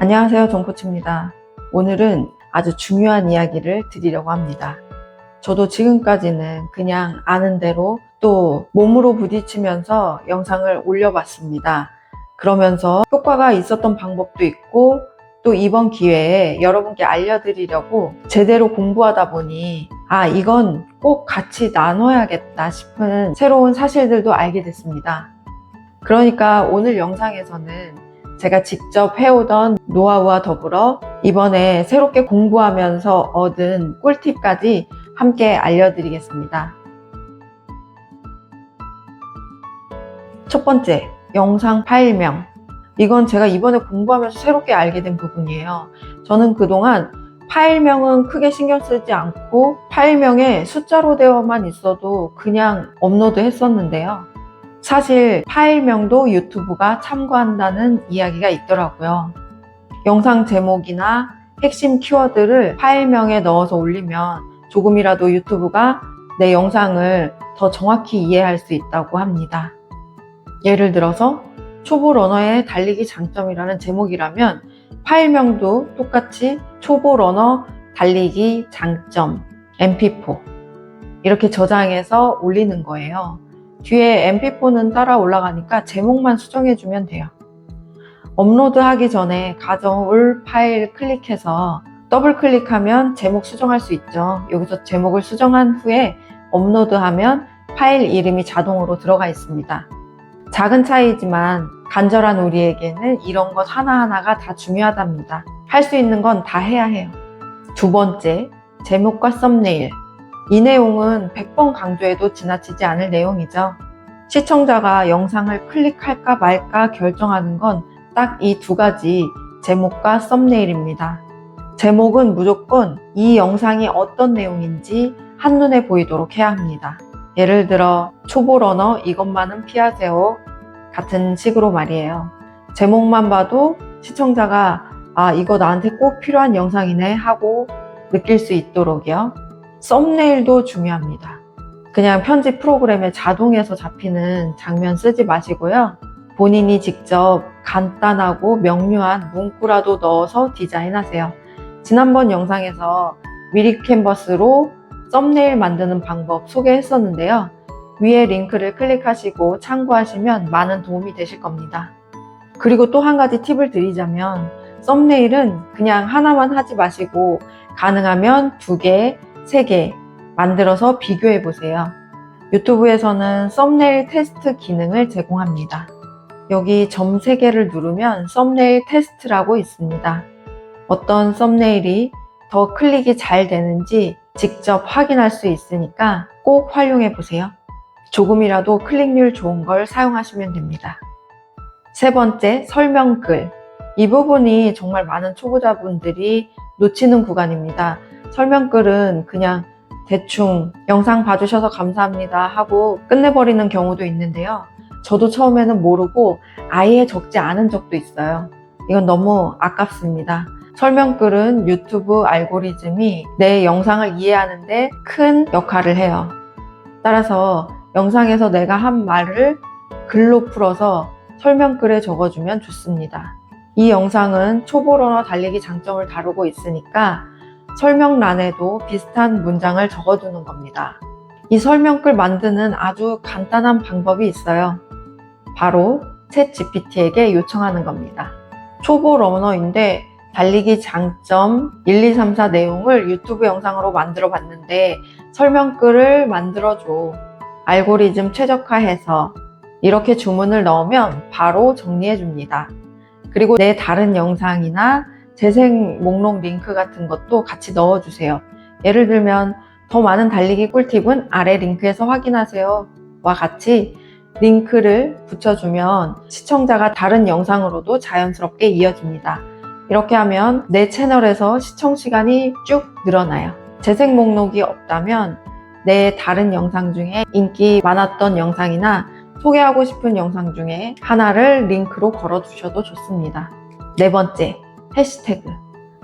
안녕하세요. 정코치입니다. 오늘은 아주 중요한 이야기를 드리려고 합니다. 저도 지금까지는 그냥 아는 대로 또 몸으로 부딪히면서 영상을 올려봤습니다. 그러면서 효과가 있었던 방법도 있고 또 이번 기회에 여러분께 알려드리려고 제대로 공부하다 보니 아, 이건 꼭 같이 나눠야겠다 싶은 새로운 사실들도 알게 됐습니다. 그러니까 오늘 영상에서는 제가 직접 해오던 노하우와 더불어 이번에 새롭게 공부하면서 얻은 꿀팁까지 함께 알려드리겠습니다. 첫 번째, 영상 파일명. 이건 제가 이번에 공부하면서 새롭게 알게 된 부분이에요. 저는 그동안 파일명은 크게 신경 쓰지 않고 파일명에 숫자로 되어만 있어도 그냥 업로드 했었는데요. 사실 파일명도 유튜브가 참고한다는 이야기가 있더라고요. 영상 제목이나 핵심 키워드를 파일명에 넣어서 올리면 조금이라도 유튜브가 내 영상을 더 정확히 이해할 수 있다고 합니다. 예를 들어서 초보 러너의 달리기 장점이라는 제목이라면 파일명도 똑같이 초보 러너 달리기 장점 mp4 이렇게 저장해서 올리는 거예요. 뒤에 mp4는 따라 올라가니까 제목만 수정해주면 돼요. 업로드 하기 전에 가져올 파일 클릭해서 더블 클릭하면 제목 수정할 수 있죠. 여기서 제목을 수정한 후에 업로드하면 파일 이름이 자동으로 들어가 있습니다. 작은 차이지만 간절한 우리에게는 이런 것 하나하나가 다 중요하답니다. 할 수 있는 건 다 해야 해요. 두 번째, 제목과 썸네일. 이 내용은 100번 강조해도 지나치지 않을 내용이죠. 시청자가 영상을 클릭할까 말까 결정하는 건 딱 이 두 가지 제목과 썸네일입니다. 제목은 무조건 이 영상이 어떤 내용인지 한눈에 보이도록 해야 합니다. 예를 들어 초보 러너 이것만은 피하세요 같은 식으로 말이에요. 제목만 봐도 시청자가 아 이거 나한테 꼭 필요한 영상이네 하고 느낄 수 있도록요. 썸네일도 중요합니다. 그냥 편집 프로그램에 자동에서 잡히는 장면 쓰지 마시고요. 본인이 직접 간단하고 명료한 문구라도 넣어서 디자인하세요. 지난번 영상에서 미리 캔버스로 썸네일 만드는 방법 소개했었는데요. 위에 링크를 클릭하시고 참고하시면 많은 도움이 되실 겁니다. 그리고 또 한 가지 팁을 드리자면 썸네일은 그냥 하나만 하지 마시고 가능하면 두 개, 세개 만들어서 비교해 보세요. 유튜브에서는 썸네일 테스트 기능을 제공합니다. 여기 점 3개를 누르면 썸네일 테스트라고 있습니다. 어떤 썸네일이 더 클릭이 잘 되는지 직접 확인할 수 있으니까 꼭 활용해 보세요. 조금이라도 클릭률 좋은 걸 사용하시면 됩니다. 세 번째, 설명글. 이 부분이 정말 많은 초보자분들이 놓치는 구간입니다. 설명글은 그냥 대충 영상 봐주셔서 감사합니다 하고 끝내버리는 경우도 있는데요. 저도 처음에는 모르고 아예 적지 않은 적도 있어요. 이건 너무 아깝습니다. 설명글은 유튜브 알고리즘이 내 영상을 이해하는데 큰 역할을 해요. 따라서 영상에서 내가 한 말을 글로 풀어서 설명글에 적어주면 좋습니다. 이 영상은 초보러너 달리기 장점을 다루고 있으니까 설명란에도 비슷한 문장을 적어두는 겁니다. 이 설명글 만드는 아주 간단한 방법이 있어요. 바로 챗 GPT에게 요청하는 겁니다. 초보 러너인데 달리기 장점 1, 2, 3, 4 내용을 유튜브 영상으로 만들어 봤는데 설명글을 만들어 줘. 알고리즘 최적화해서 이렇게 주문을 넣으면 바로 정리해 줍니다. 그리고 내 다른 영상이나 재생 목록 링크 같은 것도 같이 넣어주세요. 예를 들면 더 많은 달리기 꿀팁은 아래 링크에서 확인하세요. 와 같이 링크를 붙여주면 시청자가 다른 영상으로도 자연스럽게 이어집니다. 이렇게 하면 내 채널에서 시청 시간이 쭉 늘어나요. 재생 목록이 없다면 내 다른 영상 중에 인기 많았던 영상이나 소개하고 싶은 영상 중에 하나를 링크로 걸어주셔도 좋습니다. 네 번째, 해시태그.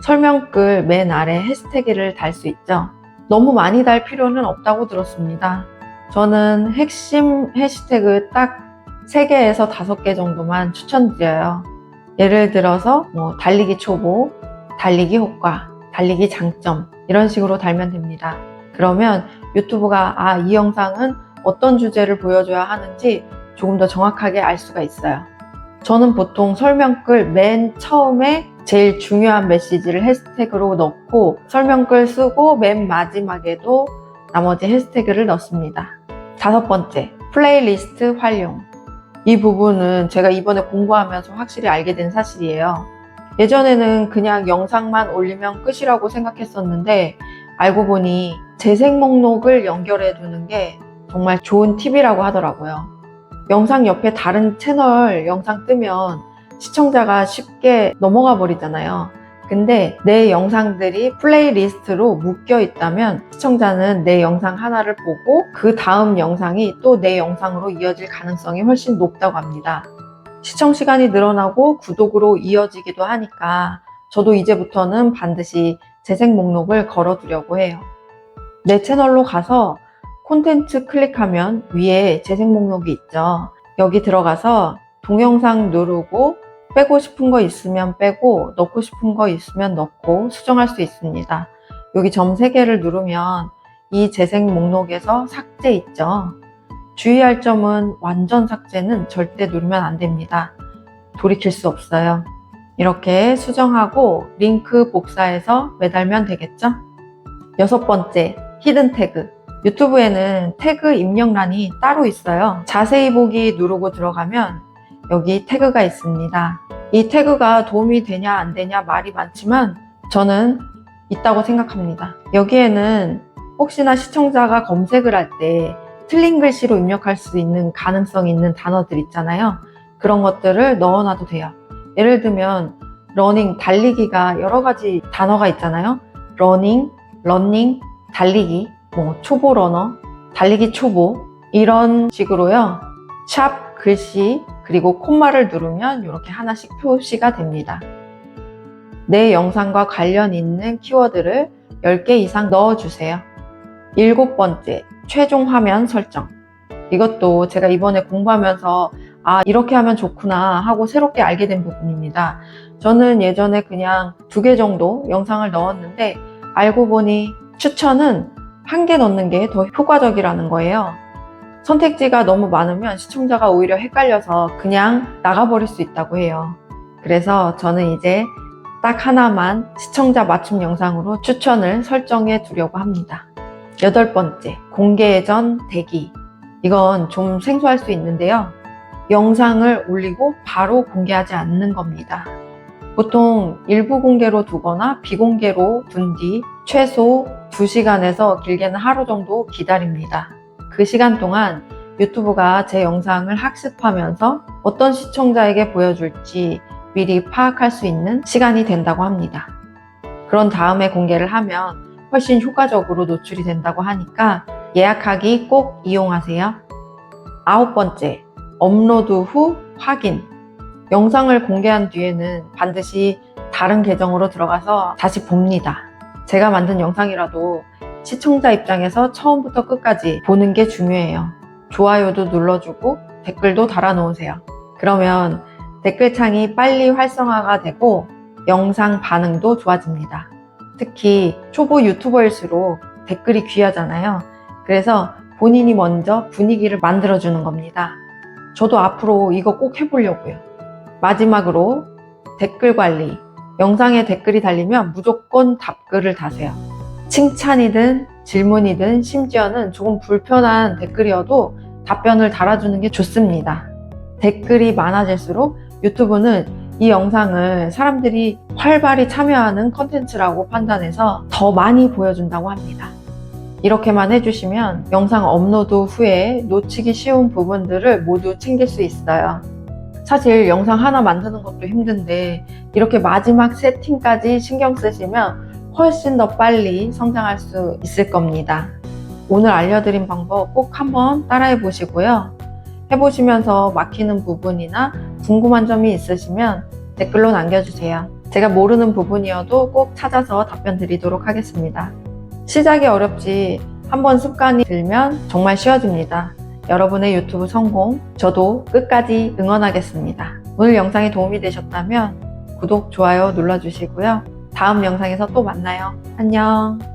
설명글 맨 아래 해시태그를 달 수 있죠. 너무 많이 달 필요는 없다고 들었습니다. 저는 핵심 해시태그 딱 3개에서 5개 정도만 추천드려요. 예를 들어서 뭐 달리기 초보, 달리기 효과, 달리기 장점 이런 식으로 달면 됩니다. 그러면 유튜브가 아, 이 영상은 어떤 주제를 보여줘야 하는지 조금 더 정확하게 알 수가 있어요. 저는 보통 설명글 맨 처음에 제일 중요한 메시지를 해시태그로 넣고 설명글 쓰고 맨 마지막에도 나머지 해시태그를 넣습니다. 다섯 번째, 플레이리스트 활용. 이 부분은 제가 이번에 공부하면서 확실히 알게 된 사실이에요. 예전에는 그냥 영상만 올리면 끝이라고 생각했었는데 알고 보니 재생 목록을 연결해 두는 게 정말 좋은 팁이라고 하더라고요. 영상 옆에 다른 채널 영상 뜨면 시청자가 쉽게 넘어가 버리잖아요. 근데 내 영상들이 플레이리스트로 묶여 있다면 시청자는 내 영상 하나를 보고 그 다음 영상이 또 내 영상으로 이어질 가능성이 훨씬 높다고 합니다. 시청 시간이 늘어나고 구독으로 이어지기도 하니까 저도 이제부터는 반드시 재생 목록을 걸어두려고 해요. 내 채널로 가서 콘텐츠 클릭하면 위에 재생 목록이 있죠. 여기 들어가서 동영상 누르고 빼고 싶은 거 있으면 빼고 넣고 싶은 거 있으면 넣고 수정할 수 있습니다. 여기 점 3개를 누르면 이 재생 목록에서 삭제 있죠. 주의할 점은 완전 삭제는 절대 누르면 안 됩니다. 돌이킬 수 없어요. 이렇게 수정하고 링크 복사해서 매달면 되겠죠? 여섯 번째, 히든 태그. 유튜브에는 태그 입력란이 따로 있어요. 자세히 보기 누르고 들어가면 여기 태그가 있습니다. 이 태그가 도움이 되냐 안 되냐 말이 많지만 저는 있다고 생각합니다. 여기에는 혹시나 시청자가 검색을 할 때 틀린 글씨로 입력할 수 있는 가능성이 있는 단어들 있잖아요. 그런 것들을 넣어놔도 돼요. 예를 들면 러닝, 달리기가 여러 가지 단어가 있잖아요. 러닝, 러닝, 달리기, 뭐 초보 러너, 달리기 초보 이런 식으로요. 샵 글씨 그리고 콤마를 누르면 이렇게 하나씩 표시가 됩니다. 내 영상과 관련 있는 키워드를 10개 이상 넣어주세요. 일곱 번째, 최종 화면 설정. 이것도 제가 이번에 공부하면서 아, 이렇게 하면 좋구나 하고 새롭게 알게 된 부분입니다. 저는 예전에 그냥 두 개 정도 영상을 넣었는데 알고 보니 추천은 한 개 넣는 게 더 효과적이라는 거예요. 선택지가 너무 많으면 시청자가 오히려 헷갈려서 그냥 나가버릴 수 있다고 해요. 그래서 저는 이제 딱 하나만 시청자 맞춤 영상으로 추천을 설정해 두려고 합니다. 여덟 번째, 공개 전 대기. 이건 좀 생소할 수 있는데요. 영상을 올리고 바로 공개하지 않는 겁니다. 보통 일부 공개로 두거나 비공개로 둔 뒤 최소 2시간에서 길게는 하루 정도 기다립니다. 그 시간 동안 유튜브가 제 영상을 학습하면서 어떤 시청자에게 보여줄지 미리 파악할 수 있는 시간이 된다고 합니다. 그런 다음에 공개를 하면 훨씬 효과적으로 노출이 된다고 하니까 예약하기 꼭 이용하세요. 아홉 번째, 업로드 후 확인. 영상을 공개한 뒤에는 반드시 다른 계정으로 들어가서 다시 봅니다. 제가 만든 영상이라도 시청자 입장에서 처음부터 끝까지 보는 게 중요해요. 좋아요도 눌러주고 댓글도 달아놓으세요. 그러면 댓글창이 빨리 활성화가 되고 영상 반응도 좋아집니다. 특히 초보 유튜버일수록 댓글이 귀하잖아요. 그래서 본인이 먼저 분위기를 만들어주는 겁니다. 저도 앞으로 이거 꼭 해보려고요. 마지막으로 댓글 관리. 영상에 댓글이 달리면 무조건 답글을 다세요. 칭찬이든 질문이든 심지어는 조금 불편한 댓글이어도 답변을 달아주는 게 좋습니다. 댓글이 많아질수록 유튜브는 이 영상을 사람들이 활발히 참여하는 컨텐츠라고 판단해서 더 많이 보여준다고 합니다. 이렇게만 해주시면 영상 업로드 후에 놓치기 쉬운 부분들을 모두 챙길 수 있어요. 사실 영상 하나 만드는 것도 힘든데 이렇게 마지막 세팅까지 신경 쓰시면 훨씬 더 빨리 성장할 수 있을 겁니다. 오늘 알려드린 방법 꼭 한번 따라해 보시고요. 해보시면서 막히는 부분이나 궁금한 점이 있으시면 댓글로 남겨주세요. 제가 모르는 부분이어도 꼭 찾아서 답변 드리도록 하겠습니다. 시작이 어렵지 한번 습관이 들면 정말 쉬워집니다. 여러분의 유튜브 성공 저도 끝까지 응원하겠습니다. 오늘 영상이 도움이 되셨다면 구독, 좋아요 눌러주시고요. 다음 영상에서 또 만나요. 안녕.